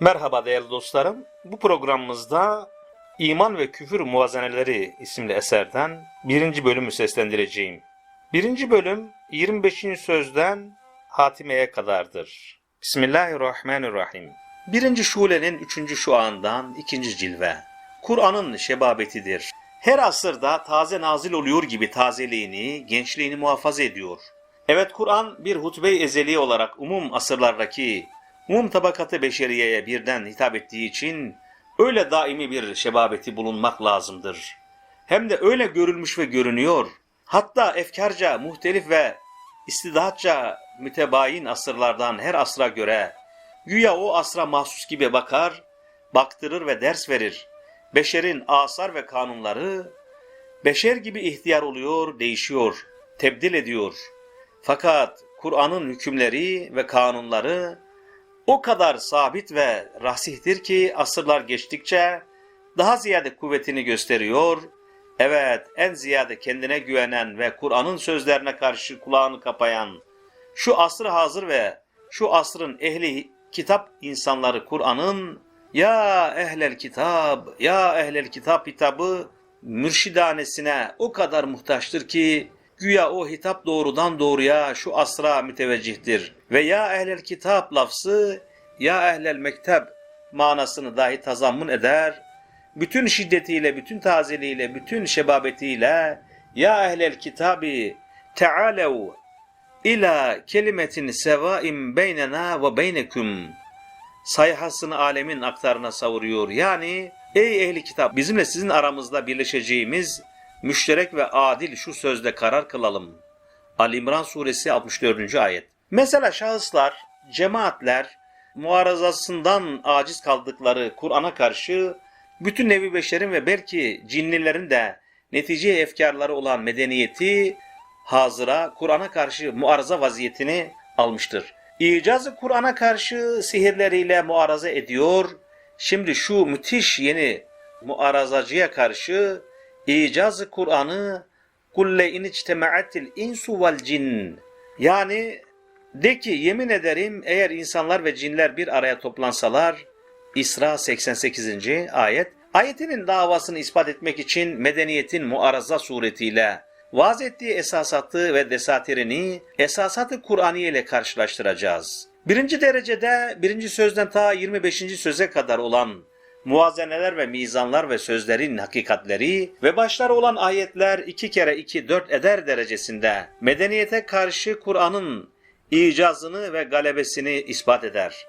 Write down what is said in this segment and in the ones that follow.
Merhaba değerli dostlarım. Bu programımızda İman ve Küfür Muvazeneleri isimli eserden birinci bölümü seslendireceğim. Birinci bölüm 25. sözden hatimeye kadardır. Bismillahirrahmanirrahim. Birinci şulenin üçüncü şuağından ikinci cilve. Kur'an'ın şebabetidir. Her asırda taze nazil oluyor gibi tazeliğini, gençliğini muhafaza ediyor. Evet Kur'an bir hutbe-i ezeli olarak umum asırlardaki umum tabakatı beşeriyeye birden hitap ettiği için öyle daimi bir şebabeti bulunmak lazımdır. Hem de öyle görülmüş ve görünüyor. Hatta efkarca, muhtelif ve istidatça mütebayin asırlardan her asra göre güya o asra mahsus gibi bakar, baktırır ve ders verir. Beşerin asar ve kanunları beşer gibi ihtiyar oluyor, değişiyor, tebdil ediyor. Fakat Kur'an'ın hükümleri ve kanunları o kadar sabit ve rasihtir ki asırlar geçtikçe daha ziyade kuvvetini gösteriyor. Evet, en ziyade kendine güvenen ve Kur'an'ın sözlerine karşı kulağını kapayan şu asrı hazır ve şu asrın ehli kitap insanları Kur'an'ın ya ehlel kitap, ya ehlel kitap hitabı mürşidanesine o kadar muhtaçtır ki güya o hitap doğrudan doğruya şu asra müteveccihtir. Ve ya ehlel kitap lafzı ya ehlel mektep manasını dahi tazammun eder. Bütün şiddetiyle, bütün tazeliğiyle, bütün şebabetiyle ya ehlel kitabi tealev ila kelimetin sevaim beynena ve beynekum sayhasını alemin aktarına savuruyor. Yani ey ehli kitap bizimle sizin aramızda birleşeceğimiz müşterek ve adil şu sözde karar kılalım. Ali İmran suresi 64. ayet. Mesela şahıslar, cemaatler muarazasından aciz kaldıkları Kur'an'a karşı bütün nevi beşerin ve belki cinlilerin de netice efkarları olan medeniyeti hazıra Kur'an'a karşı muaraza vaziyetini almıştır. İcazı Kur'an'a karşı sihirleriyle muaraza ediyor. Şimdi şu müthiş yeni muarazacıya karşı icazı Kur'an'ı kulle in içtema'atil insu vel cin yani de ki yemin ederim eğer insanlar ve cinler bir araya toplansalar İsra 88. ayet ayetinin davasını ispat etmek için medeniyetin muaraza suretiyle vaz ettiği esasatı ve desatirini esasatı Kur'aniye ile karşılaştıracağız. Birinci derecede birinci sözden ta 25. söze kadar olan muazeneler ve mizanlar ve sözlerin hakikatleri ve başları olan ayetler iki kere iki dört eder derecesinde medeniyete karşı Kur'an'ın icazını ve galebesini ispat eder.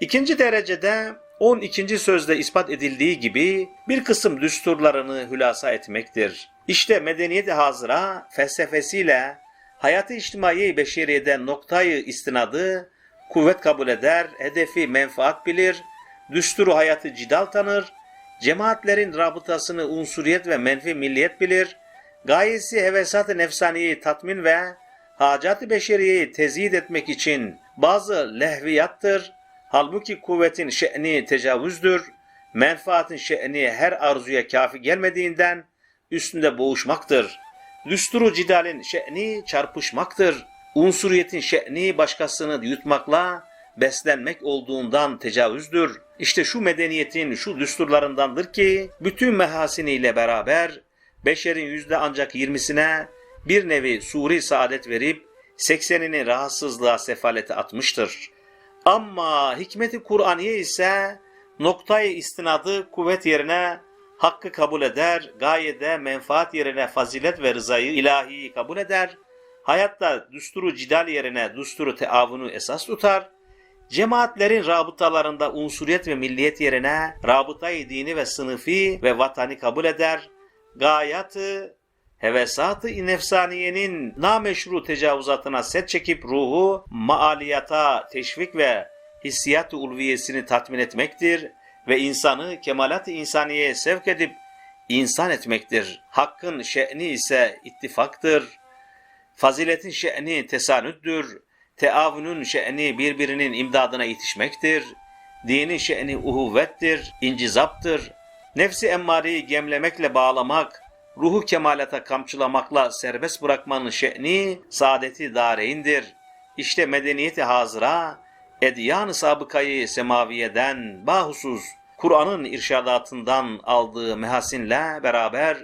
İkinci derecede 12. sözde ispat edildiği gibi bir kısım düsturlarını hülasa etmektir. İşte medeniyet hazıra felsefesiyle hayatı içtimai beşeriyeden noktayı istinadı kuvvet kabul eder, hedefi menfaat bilir, düsturu hayatı cidal tanır, cemaatlerin rabıtasını unsuriyet ve menfi milliyet bilir, gayesi hevesat-ı nefsaniyeyi tatmin ve hacat-ı beşeriyeyi teziyid etmek için bazı lehviyattır, halbuki kuvvetin şe'ni tecavüzdür, menfaatin şe'ni her arzuya kafi gelmediğinden üstünde boğuşmaktır. Düsturu cidalin şe'ni çarpışmaktır. Unsuriyetin şe'ni başkasını yutmakla beslenmek olduğundan tecavüzdür. İşte şu medeniyetin şu düsturlarındandır ki bütün mehasiniyle beraber beşerin yüzde ancak yirmisine bir nevi suri saadet verip seksenini rahatsızlığa sefalete atmıştır. Ama hikmeti Kur'aniye ise noktayı istinadı kuvvet yerine hakkı kabul eder, gayede menfaat yerine fazilet ve rızayı ilahiyi kabul eder, hayatta düsturu cidal yerine düsturu teavunu esas tutar, cemaatlerin rabıtalarında unsuriyet ve milliyet yerine rabıtayı dini ve sınıfi ve vatani kabul eder, gayatı, hevesatı nefsaniyenin nameşru tecavüzatına set çekip ruhu maaliyata teşvik ve hissiyat-ı ulviyesini tatmin etmektir ve insanı kemalat-ı insaniyeye sevk edip insan etmektir. Hakkın şe'ni ise ittifaktır. Faziletin şe'ni tesanüttür. Teavünün şe'ni birbirinin imdadına yetişmektir. Dinin şe'ni uhuvvettir, incizaptır. Nefsi emmareyi gemlemekle bağlamak, ruhu kemalata kamçılamakla serbest bırakmanın şe'ni saadeti dareindir. İşte medeniyeti hazıra, edyan-ı sabıkayı semaviyeden bahusuz Kur'an'ın irşadatından aldığı mehasinle beraber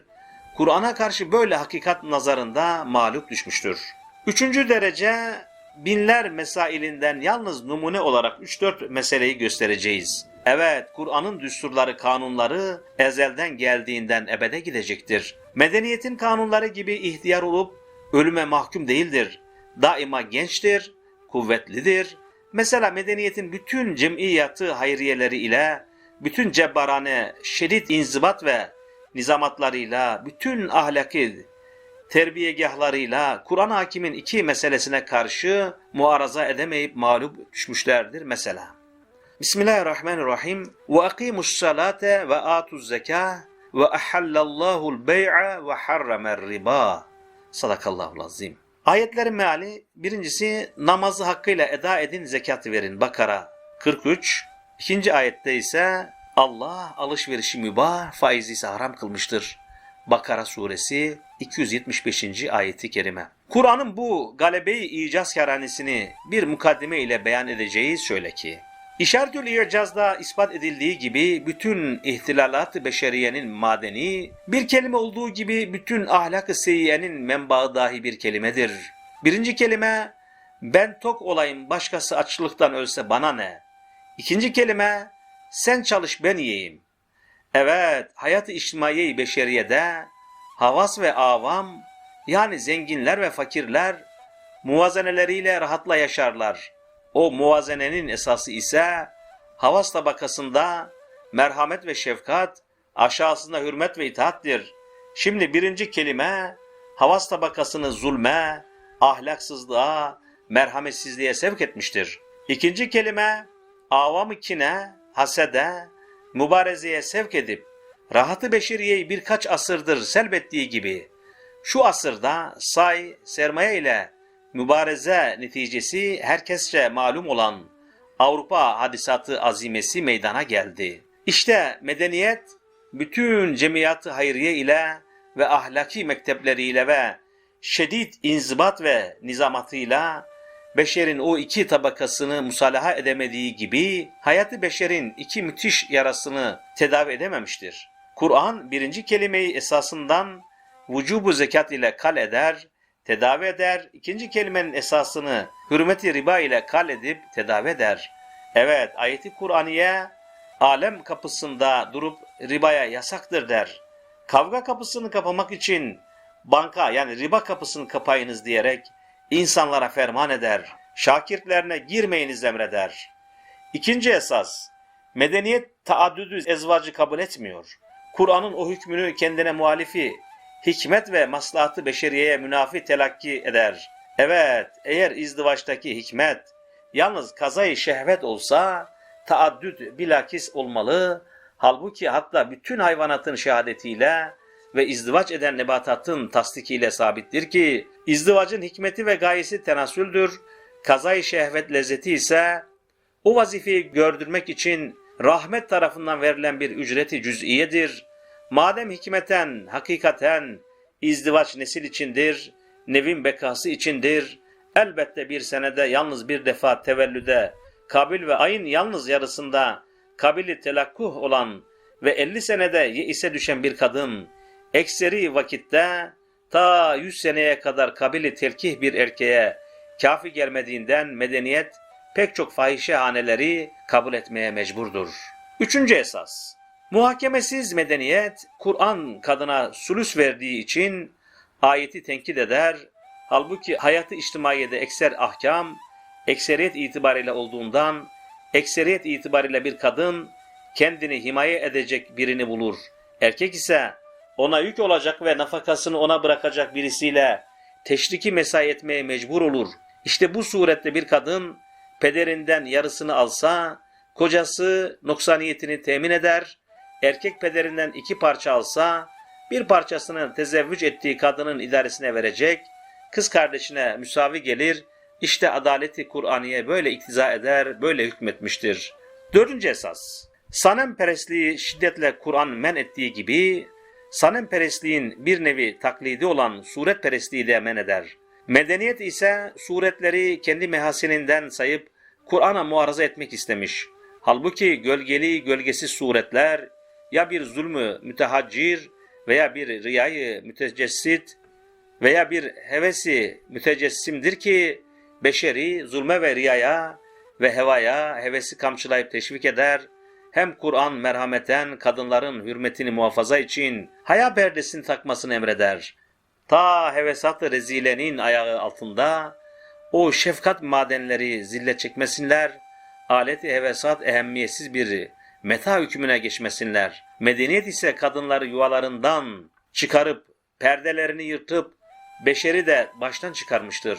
Kur'an'a karşı böyle hakikat nazarında mağlup düşmüştür. Üçüncü derece binler mesailinden yalnız numune olarak 3-4 meseleyi göstereceğiz. Evet, Kur'an'ın düsturları, kanunları ezelden geldiğinden ebede gidecektir. Medeniyetin kanunları gibi ihtiyar olup ölüme mahkum değildir. Daima gençtir, kuvvetlidir. Mesela medeniyetin bütün cemiyatı hayriyeleri ile, bütün cebbarane, şiddet inzibat ve nizamatlarıyla, bütün ahlaki terbiyegahlarıyla Kur'an hakimin iki meselesine karşı muaraza edemeyip mağlup düşmüşlerdir mesela. Bismillahirrahmanirrahim. Ve akimus salate ve atuz zekâh ve ahallallahu'l bey'a ve harramer riba. Sadakallahul azim. Ayetlerin meali birincisi namazı hakkıyla eda edin zekat verin. Bakara 43. İkinci ayette ise Allah alışverişi mübah, faizi ise haram kılmıştır. Bakara suresi 275. ayeti kerime. Kur'an'ın bu galebeyi icaz keranesini bir mukaddime ile beyan edeceğiz şöyle ki. İşaretül İcaz'da ispat edildiği gibi bütün ihtilalat-ı beşeriyenin madeni, bir kelime olduğu gibi bütün ahlak-ı seyyiyenin menbaı dahi bir kelimedir. Birinci kelime, ben tok olayım başkası açlıktan ölse bana ne? İkinci kelime, sen çalış ben yiyeyim. Evet, hayat-ı içtimai beşeriyede havas ve avam yani zenginler ve fakirler muvazeneleriyle rahatla yaşarlar. O muvazenenin esası ise havas tabakasında merhamet ve şefkat, aşağısında hürmet ve itaattir. Şimdi birinci kelime havas tabakasını zulme, ahlaksızlığa, merhametsizliğe sevk etmiştir. İkinci kelime avam-ı kine, hasede, mübarezeye sevk edip rahatı beşeriyeyi birkaç asırdır selbettiği gibi şu asırda say, sermaye ile mübareze neticesi herkesçe malum olan Avrupa hadisatı azimesi meydana geldi. İşte medeniyet bütün cemiyatı hayriye ile ve ahlaki mektepleriyle ve şiddet inzibat ve nizamatıyla beşerin o iki tabakasını musalaha edemediği gibi hayatı beşerin iki müthiş yarasını tedavi edememiştir. Kur'an birinci kelimeyi esasından vücubu zekat ile kal eder, tedavi eder. İkinci kelimenin esasını hürmeti riba ile kal edip tedavi eder. Evet ayeti Kur'aniye alem kapısında durup ribaya yasaktır der. Kavga kapısını kapamak için banka yani riba kapısını kapayınız diyerek insanlara ferman eder. Şakirtlerine girmeyiniz emreder. İkinci esas, medeniyet taaddüdü ezvacı kabul etmiyor. Kur'an'ın o hükmünü kendine muhalifi, hikmet ve maslahatı beşeriyeye münafi telakki eder. Evet, eğer izdivaçtaki hikmet yalnız kazayı şehvet olsa taaddüd bilakis olmalı. Halbuki hatta bütün hayvanatın şehadetiyle ve izdivaç eden nebatatın tasdikiyle sabittir ki izdivacın hikmeti ve gayesi tenasüldür. Kazayı şehvet lezzeti ise o vazifeyi gördürmek için rahmet tarafından verilen bir ücreti cüz'iyedir. Madem hikmeten, hakikaten izdivaç nesil içindir, nevin bekası içindir, elbette bir senede yalnız bir defa tevellüde, kabil ve ayın yalnız yarısında kabili telakkuh olan ve 50 senede yeise düşen bir kadın, ekseri vakitte ta 100 seneye kadar kabili telkih bir erkeğe kafi gelmediğinden medeniyet pek çok fahişe haneleri kabul etmeye mecburdur. Üçüncü esas, muhakemesiz medeniyet Kur'an kadına sulüs verdiği için ayeti tenkit eder, halbuki hayatı içtimaiyede ekser ahkam, ekseriyet itibariyle olduğundan, ekseriyet itibariyle bir kadın kendini himaye edecek birini bulur. Erkek ise ona yük olacak ve nafakasını ona bırakacak birisiyle teşriki mesai etmeye mecbur olur. İşte bu surette bir kadın pederinden yarısını alsa, kocası noksaniyetini temin eder, erkek pederinden iki parça alsa, bir parçasını tezevvüc ettiği kadının idaresine verecek, kız kardeşine müsavi gelir, işte adaleti Kur'aniye böyle iktiza eder, böyle hükmetmiştir. Dördüncü esas, sanem perestliği şiddetle Kur'an men ettiği gibi, sanem perestliğin bir nevi taklidi olan suret perestliği de men eder. Medeniyet ise suretleri kendi mehasininden sayıp Kur'an'a muaraza etmek istemiş. Halbuki gölgeli gölgesiz suretler ya bir zulmü mütehaccir veya bir riyayı mütecessit veya bir hevesi mütecessimdir ki beşeri zulme ve riyaya ve hevaya hevesi kamçılayıp teşvik eder. Hem Kur'an merhameten kadınların hürmetini muhafaza için haya perdesini takmasını emreder. Ta hevesat-ı rezilenin ayağı altında o şefkat madenleri zille çekmesinler, aleti hevesat ehemmiyetsiz bir meta hükmüne geçmesinler. Medeniyet ise kadınları yuvalarından çıkarıp, perdelerini yırtıp, beşeri de baştan çıkarmıştır.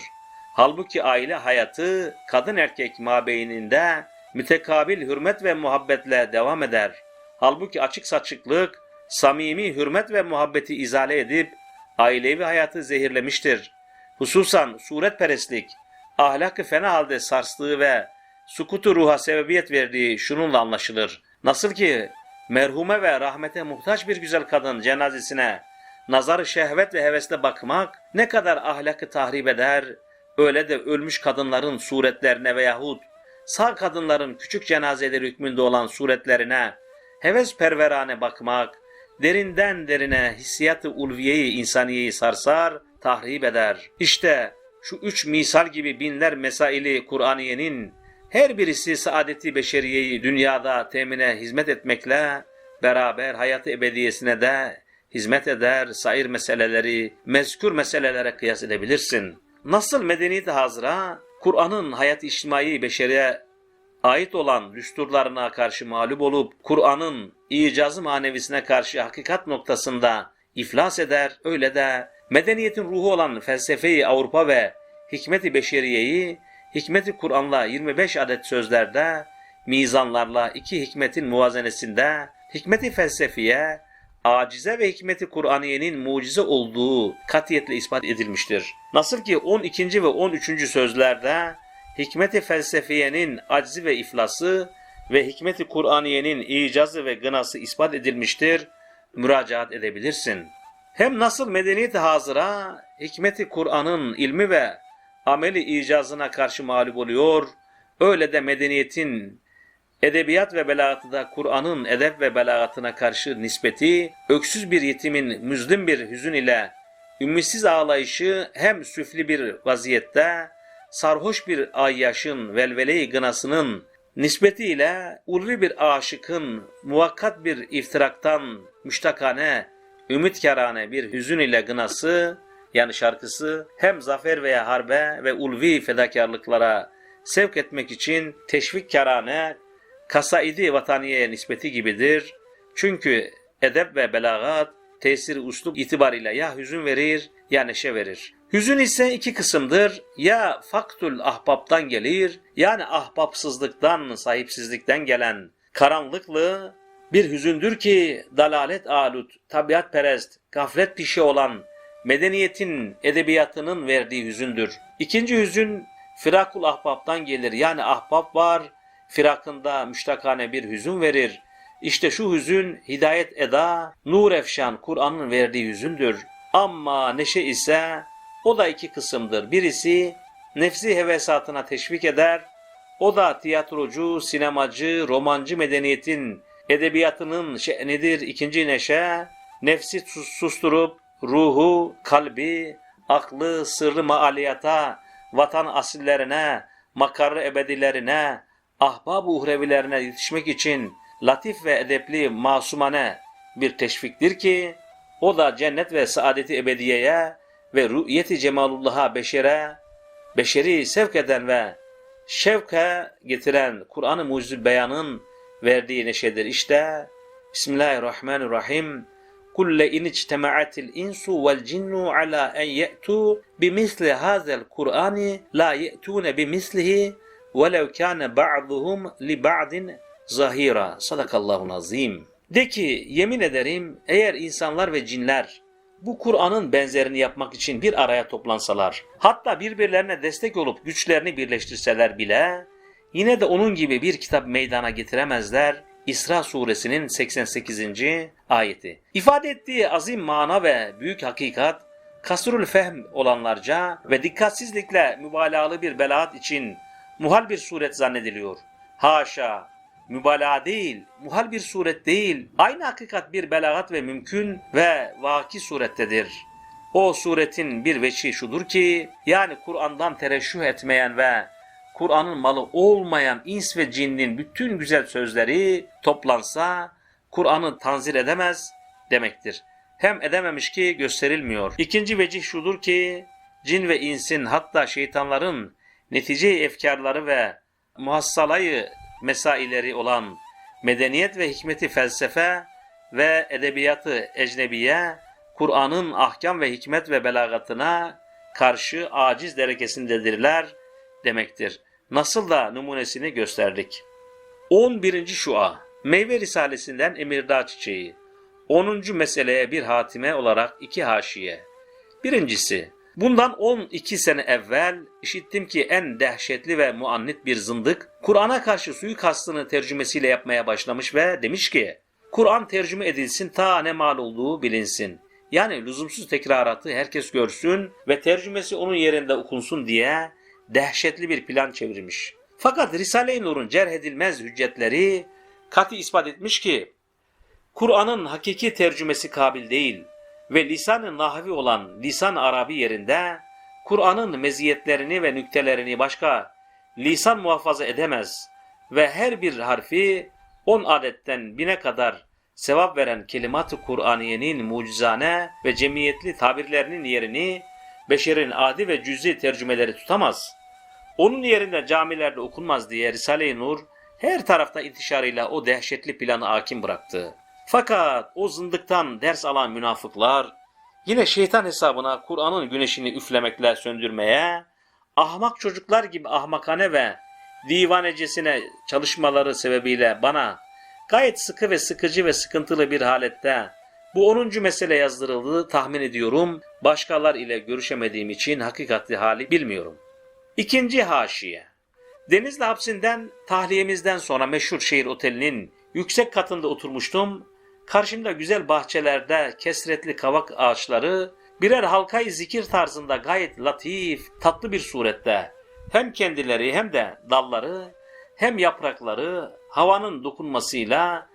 Halbuki aile hayatı kadın erkek mabeyninde mütekabil hürmet ve muhabbetle devam eder. Halbuki açık saçıklık, samimi hürmet ve muhabbeti izale edip ailevi hayatı zehirlemiştir. Hususan suretperestlik, ahlakı fena halde sarstığı ve sukutu ruha sebebiyet verdiği şununla anlaşılır. Nasıl ki merhume ve rahmete muhtaç bir güzel kadın cenazesine nazarı şehvet ve hevesle bakmak ne kadar ahlakı tahrip eder, öyle de ölmüş kadınların suretlerine veyahut sağ kadınların küçük cenazeleri hükmünde olan suretlerine heves perverane bakmak, derinden derine hissiyatı ulviyeyi insaniyeyi sarsar, tahrip eder. İşte şu üç misal gibi binler mesaili Kur'aniyenin her birisi saadeti beşeriyeyi dünyada temine hizmet etmekle beraber hayatı ebediyesine de hizmet eder, sair meseleleri, mezkür meselelere kıyas edebilirsin. Nasıl medeniyet hazıra, Kur'an'ın hayat içtimai beşeriye ait olan düsturlarına karşı mağlup olup Kur'an'ın icazı manevisine karşı hakikat noktasında iflas eder, öyle de medeniyetin ruhu olan felsefeyi Avrupa ve hikmeti beşeriyeyi hikmeti Kur'an'la 25 adet sözlerde mizanlarla iki hikmetin muvazenesinde hikmeti felsefiye acize ve hikmeti Kur'aniyenin mucize olduğu katiyetle ispat edilmiştir. Nasıl ki 12. ve 13. sözlerde hikmeti felsefiyenin aczi ve iflası ve hikmeti Kur'aniyenin icazı ve gınası ispat edilmiştir, müracaat edebilirsin. Hem nasıl medeniyet hazıra, hikmeti Kur'an'ın ilmi ve ameli icazına karşı mağlup oluyor, öyle de medeniyetin edebiyat ve belagatı da Kur'an'ın edep ve belagatına karşı nispeti, öksüz bir yetimin müzlim bir hüzün ile ümitsiz ağlayışı hem süfli bir vaziyette, sarhoş bir ayyaşın velvele-i gınasının nispetiyle ulvi bir aşıkın muvakkat bir iftiraktan müştakane, ümitkarane bir hüzün ile gınası, yani şarkısı hem zafer veya harbe ve ulvi fedakarlıklara sevk etmek için teşvik karane, kasaidi vataniye nispeti gibidir. Çünkü edep ve belagat tesiri usluk itibariyle ya hüzün verir ya neşe verir. Hüzün ise iki kısımdır. Ya faktul ahbaptan gelir, yani ahbapsızlıktan, sahipsizlikten gelen karanlıklı bir hüzündür ki dalalet alut, tabiat perest, gaflet pişi olan medeniyetin edebiyatının verdiği hüzündür. İkinci hüzün firakul ahbaptan gelir. Yani ahbap var, firakında müştakane bir hüzün verir. İşte şu hüzün hidayet eda, nur efşan Kur'an'ın verdiği hüzündür. Ama neşe ise o da iki kısımdır. Birisi nefsi hevesatına teşvik eder. O da tiyatrocu, sinemacı, romancı medeniyetin edebiyatının şe'nidir. İkinci neşe nefsi susturup ruhu, kalbi, aklı, sırrı maaliyata, vatan asillerine, makarı ebedilerine, ahbab-ı uhrevilerine yetişmek için latif ve edepli masumane bir teşviktir ki, o da cennet ve saadeti ebediyeye ve rü'yeti cemalullah'a beşere, beşeri sevk eden ve şevke getiren Kur'an-ı Mucizül Beyan'ın verdiği neşedir. İşte Bismillahirrahmanirrahim. Kulle in ictema'atil insu vel cinnu ala en ye'tu bimisli hazel Kur'ani la ye'tune bimislihi velev kâne ba'duhum li ba'din zahira. Sadakallahu azim. De ki yemin ederim eğer insanlar ve cinler bu Kur'an'ın benzerini yapmak için bir araya toplansalar, hatta birbirlerine destek olup güçlerini birleştirseler bile yine de onun gibi bir kitap meydana getiremezler. İsra suresinin 88. ayeti. İfade ettiği azim mana ve büyük hakikat, kasrul fehm olanlarca ve dikkatsizlikle mübalağalı bir belaat için muhal bir suret zannediliyor. Haşa, mübalağa değil, muhal bir suret değil, aynı hakikat bir belagat ve mümkün ve vaki surettedir. O suretin bir veçi şudur ki, yani Kur'an'dan tereşüh etmeyen ve Kur'an'ın malı olmayan ins ve cinnin bütün güzel sözleri toplansa, Kur'an'ı tanzir edemez demektir. Hem edememiş ki gösterilmiyor. İkinci vecih şudur ki, cin ve insin hatta şeytanların netice efkarları ve muhassalayı mesaileri olan medeniyet ve hikmeti felsefe ve edebiyatı ecnebiye, Kur'an'ın ahkam ve hikmet ve belagatına karşı aciz derekesindedirler demektir. Nasıl da numunesini gösterdik. 11. Şua Meyve Risalesinden Emirdağ Çiçeği 10. meseleye bir hatime olarak iki haşiye. Birincisi, bundan 12 sene evvel işittim ki en dehşetli ve muannit bir zındık, Kur'an'a karşı suikastını tercümesiyle yapmaya başlamış ve demiş ki, Kur'an tercüme edilsin ta ne mal olduğu bilinsin. Yani lüzumsuz tekraratı herkes görsün ve tercümesi onun yerinde okunsun diye dehşetli bir plan çevirmiş. Fakat Risale-i Nur'un cerh edilmez hüccetleri katı ispat etmiş ki Kur'an'ın hakiki tercümesi kabil değil ve lisan-ı nahvi olan lisan Arabi yerinde Kur'an'ın meziyetlerini ve nüktelerini başka lisan muhafaza edemez ve her bir harfi on adetten bine kadar sevap veren kelimat-ı Kur'aniyenin mucizane ve cemiyetli tabirlerinin yerini beşerin adi ve cüzi tercümeleri tutamaz. Onun yerinde camilerde okunmaz diye Risale-i Nur her tarafta intişarıyla o dehşetli planı hakim bıraktı. Fakat o zındıktan ders alan münafıklar yine şeytan hesabına Kur'an'ın güneşini üflemekle söndürmeye, ahmak çocuklar gibi ahmakane ve divanecesine çalışmaları sebebiyle bana gayet sıkı ve sıkıcı ve sıkıntılı bir halette bu 10. mesele yazdırıldığı tahmin ediyorum. Başkalar ile görüşemediğim için hakikatli hali bilmiyorum. İkinci haşiye. Denizli hapsinden tahliyemizden sonra meşhur şehir otelinin yüksek katında oturmuştum. Karşımda güzel bahçelerde kesretli kavak ağaçları birer halkayı zikir tarzında gayet latif, tatlı bir surette hem kendileri hem de dalları hem yaprakları havanın dokunmasıyla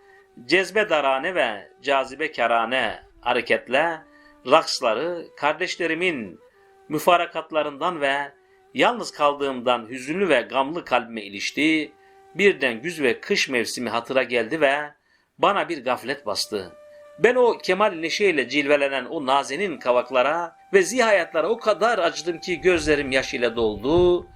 cezbe darane ve cazibe kerane hareketle raksları kardeşlerimin müfarakatlarından ve yalnız kaldığımdan hüzünlü ve gamlı kalbime ilişti. Birden güz ve kış mevsimi hatıra geldi ve bana bir gaflet bastı. Ben o kemal neşeyle cilvelenen o nazenin kavaklara ve zihayatlara o kadar acıdım ki gözlerim yaş ile doldu.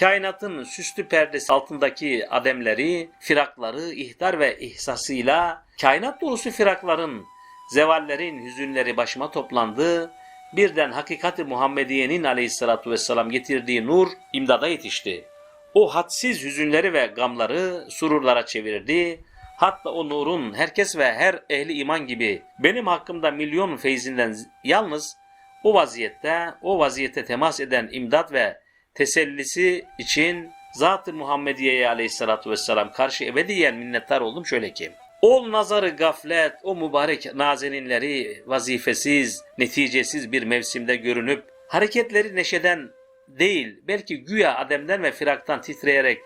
Kainatın süslü perdesi altındaki ademleri, firakları, ihtar ve ihsasıyla kainat dolusu firakların, zevallerin hüzünleri başıma toplandı. Birden hakikati Muhammediye'nin aleyhissalatu vesselam getirdiği nur imdada yetişti. O hadsiz hüzünleri ve gamları sururlara çevirdi. Hatta o nurun herkes ve her ehli iman gibi benim hakkımda milyon feyzinden yalnız o vaziyette, o vaziyete temas eden imdat ve tesellisi için Zat-ı Muhammediye'ye aleyhissalatu vesselam karşı ebediyen minnettar oldum şöyle ki. Ol nazarı gaflet, o mübarek nazeninleri vazifesiz, neticesiz bir mevsimde görünüp, hareketleri neşeden değil, belki güya ademden ve firaktan titreyerek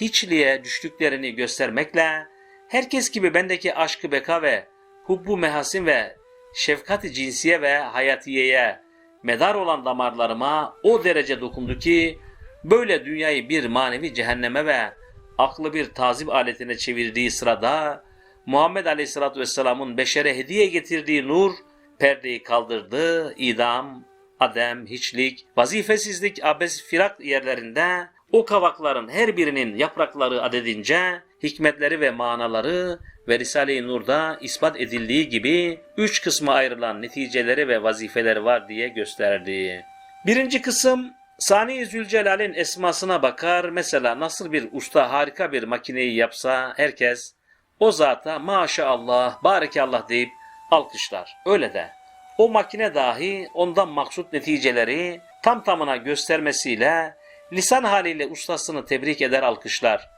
hiçliğe düştüklerini göstermekle, herkes gibi bendeki aşkı beka ve hubbu mehasin ve şefkati cinsiye ve hayatiyeye medar olan damarlarıma o derece dokundu ki, böyle dünyayı bir manevi cehenneme ve aklı bir tazip aletine çevirdiği sırada, Muhammed Aleyhisselatü Vesselam'ın beşere hediye getirdiği nur, perdeyi kaldırdı, idam, adem, hiçlik, vazifesizlik, abes, firak yerlerinde o kavakların her birinin yaprakları adedince hikmetleri ve manaları ve Risale-i Nur'da ispat edildiği gibi üç kısma ayrılan neticeleri ve vazifeleri var diye gösterdi. Birinci kısım Sani Zülcelal'in esmasına bakar. Mesela nasıl bir usta harika bir makineyi yapsa herkes o zata maşallah, barekallah deyip alkışlar. Öyle de o makine dahi ondan maksut neticeleri tam tamına göstermesiyle lisan haliyle ustasını tebrik eder alkışlar.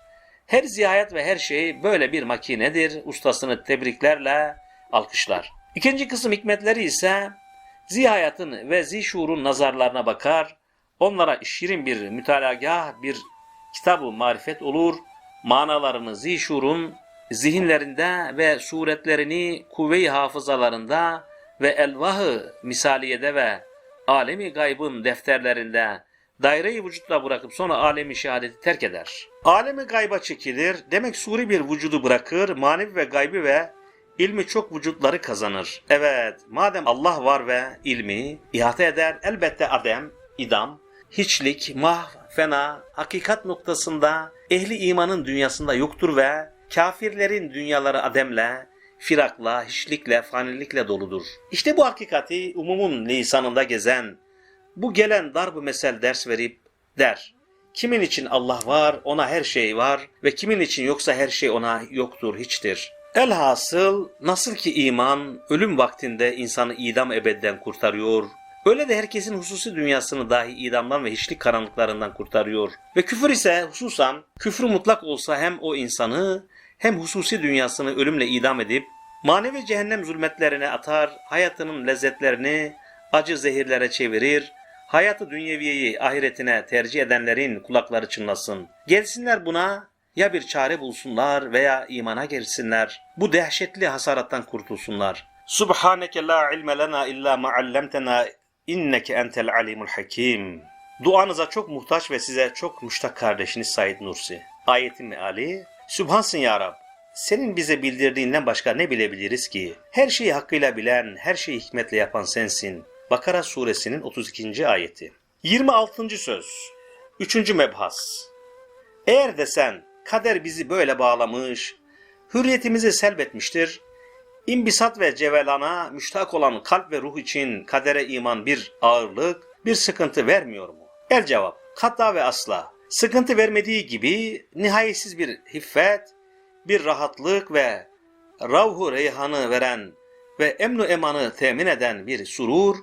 Her zihayet ve her şey böyle bir makinedir. Ustasını tebriklerle alkışlar. İkinci kısım hikmetleri ise zihayatın ve zişurun nazarlarına bakar. Onlara şirin bir mütalagah, bir kitabı marifet olur, manalarını zişurun zihinlerinde ve suretlerini kuvve-i hafızalarında ve elvahı misaliyede ve alemi gaybın defterlerinde daire-i vücutla bırakıp sonra alemi şehadeti terk eder. Alemi gayba çekilir, demek suri bir vücudu bırakır, manevi ve gaybi ve ilmi çok vücutları kazanır. Evet, madem Allah var ve ilmi ihate eder, elbette adem, idam, hiçlik, mah, fena, hakikat noktasında ehli imanın dünyasında yoktur ve kafirlerin dünyaları ademle, firakla, hiçlikle, fanilikle doludur. İşte bu hakikati umumun lisanında gezen, bu gelen darb-ı mesel ders verip der. Kimin için Allah var, ona her şey var ve kimin için yoksa her şey ona yoktur, hiçtir. Elhasıl nasıl ki iman ölüm vaktinde insanı idam ebedden kurtarıyor, öyle de herkesin hususi dünyasını dahi idamdan ve hiçlik karanlıklarından kurtarıyor. Ve küfür ise hususan küfrü mutlak olsa hem o insanı hem hususi dünyasını ölümle idam edip manevi cehennem zulmetlerine atar, hayatının lezzetlerini acı zehirlere çevirir, hayatı dünyeviyeyi ahiretine tercih edenlerin kulakları çınlasın. Gelsinler buna ya bir çare bulsunlar veya imana girsinler. Bu dehşetli hasarattan kurtulsunlar. Subhaneke la ilme lena illa ma allamtena inneke entel alimul hakim. Duanıza çok muhtaç ve size çok müştak kardeşiniz Said Nursi. Ayetin meali Sübhansın ya Rab. Senin bize bildirdiğinden başka ne bilebiliriz ki? Her şeyi hakkıyla bilen, her şeyi hikmetle yapan sensin. Bakara suresinin 32. ayeti. 26. söz. 3. mebhas. Eğer desen kader bizi böyle bağlamış, hürriyetimizi selbetmiştir, İmbisat ve cevelana müştak olan kalp ve ruh için kadere iman bir ağırlık, bir sıkıntı vermiyor mu? El cevap, hatta ve asla. Sıkıntı vermediği gibi nihayetsiz bir hiffet, bir rahatlık ve ravhu reyhanı veren ve emnu emanı temin eden bir surur,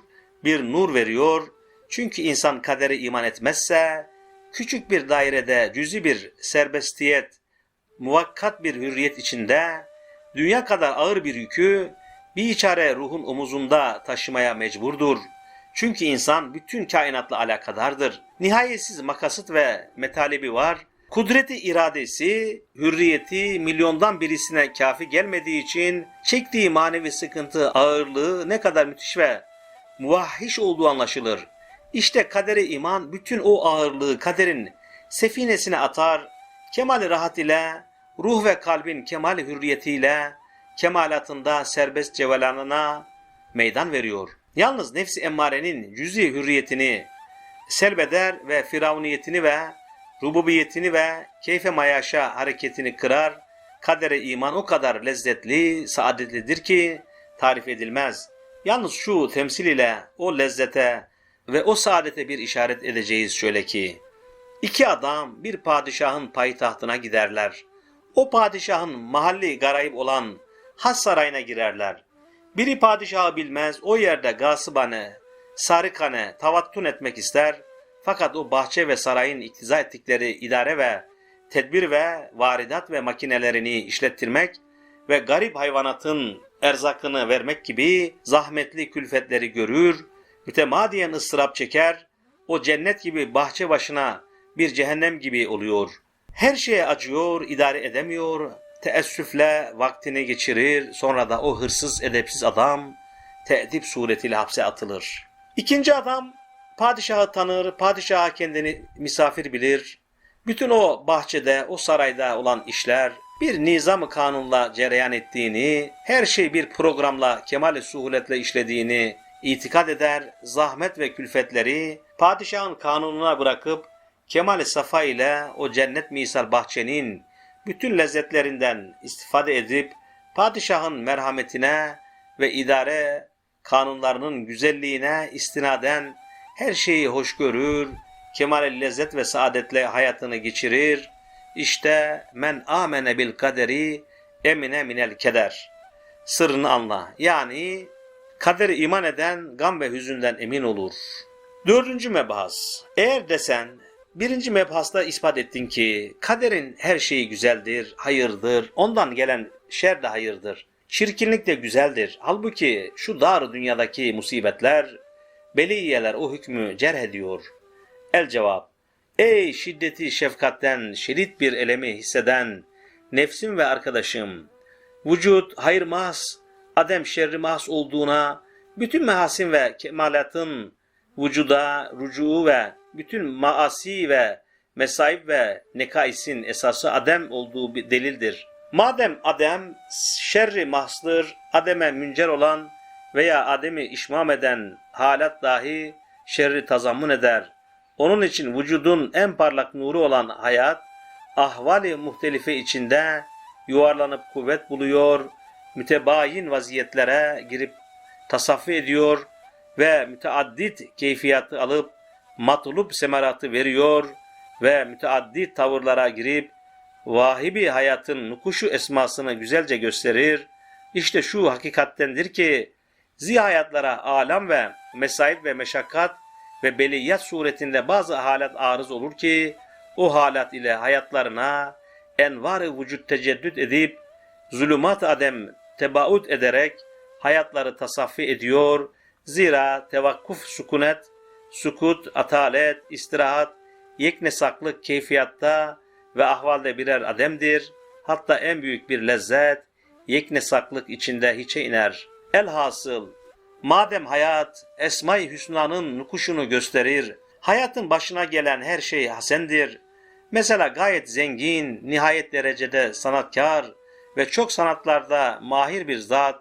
bir nur veriyor. Çünkü insan kadere iman etmezse, küçük bir dairede cüzi bir serbestiyet, muvakkat bir hürriyet içinde, dünya kadar ağır bir yükü bir içare ruhun omuzunda taşımaya mecburdur. Çünkü insan bütün kainatla alakadardır. Nihayetsiz makasıt ve metalibi var. Kudreti iradesi, hürriyeti milyondan birisine kafi gelmediği için çektiği manevi sıkıntı ağırlığı ne kadar müthiş ve muvahhiş olduğu anlaşılır. İşte kadere iman bütün o ağırlığı kaderin sefinesine atar, kemal rahat ile, ruh ve kalbin kemal hürriyetiyle, kemalatında serbest cevelanına meydan veriyor. Yalnız nefsi emmarenin cüzi hürriyetini selbeder ve firavuniyetini ve rububiyetini ve keyfe mayaşa hareketini kırar. Kadere iman o kadar lezzetli, saadetlidir ki tarif edilmez. Yalnız şu temsil ile o lezzete ve o saadete bir işaret edeceğiz şöyle ki, iki adam bir padişahın payitahtına giderler. O padişahın mahalli garayip olan has sarayına girerler. Biri padişahı bilmez, o yerde gasıbane, sarıkane, tavattun etmek ister. Fakat o bahçe ve sarayın iktiza ettikleri idare ve tedbir ve varidat ve makinelerini işlettirmek ve garip hayvanatın erzakını vermek gibi zahmetli külfetleri görür, mütemadiyen ıstırap çeker, o cennet gibi bahçe başına bir cehennem gibi oluyor. Her şeye acıyor, idare edemiyor, teessüfle vaktini geçirir, sonra da o hırsız edepsiz adam teedip suretiyle hapse atılır. İkinci adam padişahı tanır, padişaha kendini misafir bilir. Bütün o bahçede, o sarayda olan işler bir nizam kanunla cereyan ettiğini, her şey bir programla, kemal suhuletle işlediğini itikad eder, zahmet ve külfetleri padişahın kanununa bırakıp kemal safa ile o cennet misal bahçenin bütün lezzetlerinden istifade edip padişahın merhametine ve idare kanunlarının güzelliğine istinaden her şeyi hoş görür, kemal lezzet ve saadetle hayatını geçirir. İşte men amene bil kaderi emine minel keder. Sırrını anla. Yani kaderi iman eden gam ve hüzünden emin olur. Dördüncü mebahas. Eğer desen birinci mebhasta ispat ettin ki kaderin her şeyi güzeldir, hayırdır, ondan gelen şer de hayırdır. Çirkinlik de güzeldir. Halbuki şu dar dünyadaki musibetler, beliyeler o hükmü cerh ediyor. El cevap. Ey şiddeti şefkatten şerit bir elemi hisseden nefsim ve arkadaşım. Vücut hayır mahs, adem şerri mahs olduğuna, bütün mehasin ve kemalatın vücuda, rucuu ve bütün maasi ve mesaib ve nekaisin esası adem olduğu bir delildir. Madem adem şerri mahsdır, ademe müncer olan veya ademi işmam eden halat dahi şerri tazammun eder. Onun için vücudun en parlak nuru olan hayat, ahvali muhtelife içinde yuvarlanıp kuvvet buluyor, mütebayin vaziyetlere girip tasaffi ediyor ve müteaddit keyfiyatı alıp matlup semeratı veriyor ve müteaddit tavırlara girip vahibi hayatın nukuşu esmasını güzelce gösterir. İşte şu hakikattendir ki zihayatlara alam ve mesaib ve meşakkat ve beliyat suretinde bazı halat arız olur ki o halat ile hayatlarına envar-ı vücut teceddüt edip zulümat adem tebaut ederek hayatları tasaffi ediyor. Zira tevakkuf sukunet, sukut, atalet, istirahat, yeknesaklık keyfiyatta ve ahvalde birer ademdir. Hatta en büyük bir lezzet, yeknesaklık içinde hiçe iner. Elhasıl, madem hayat Esma-i Hüsna'nın nukuşunu gösterir, hayatın başına gelen her şey hasendir. Mesela gayet zengin, nihayet derecede sanatkar ve çok sanatlarda mahir bir zat,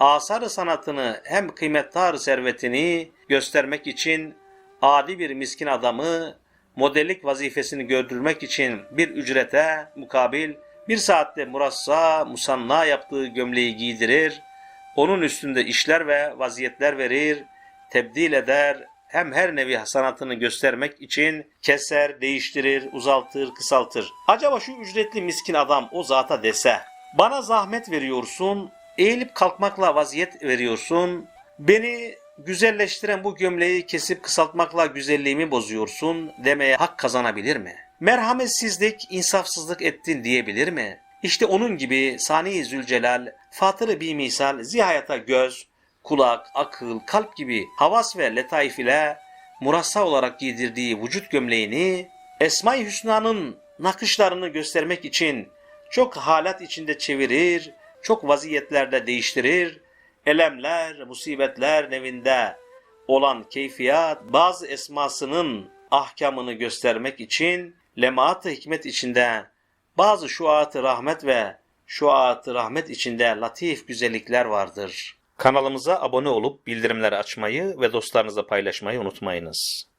asarı sanatını hem kıymettar servetini göstermek için adi bir miskin adamı modellik vazifesini gördürmek için bir ücrete mukabil bir saatte murassa, musanna yaptığı gömleği giydirir, onun üstünde işler ve vaziyetler verir, tebdil eder, hem her nevi sanatını göstermek için keser, değiştirir, uzaltır, kısaltır. Acaba şu ücretli miskin adam o zata dese, bana zahmet veriyorsun, eğilip kalkmakla vaziyet veriyorsun, beni güzelleştiren bu gömleği kesip kısaltmakla güzelliğimi bozuyorsun demeye hak kazanabilir mi? Merhametsizlik, insafsızlık ettin diyebilir mi? İşte onun gibi Sani Zülcelal, Fatır-ı bir misal, zihayata göz, kulak, akıl, kalp gibi havas ve letaif ile murassa olarak giydirdiği vücut gömleğini Esma-i Hüsna'nın nakışlarını göstermek için çok halat içinde çevirir, çok vaziyetlerde değiştirir, elemler, musibetler nevinde olan keyfiyat bazı esmasının ahkamını göstermek için lemaat-ı hikmet içinde bazı şuat-ı rahmet ve şuat-ı rahmet içinde latif güzellikler vardır. Kanalımıza abone olup bildirimleri açmayı ve dostlarınızla paylaşmayı unutmayınız.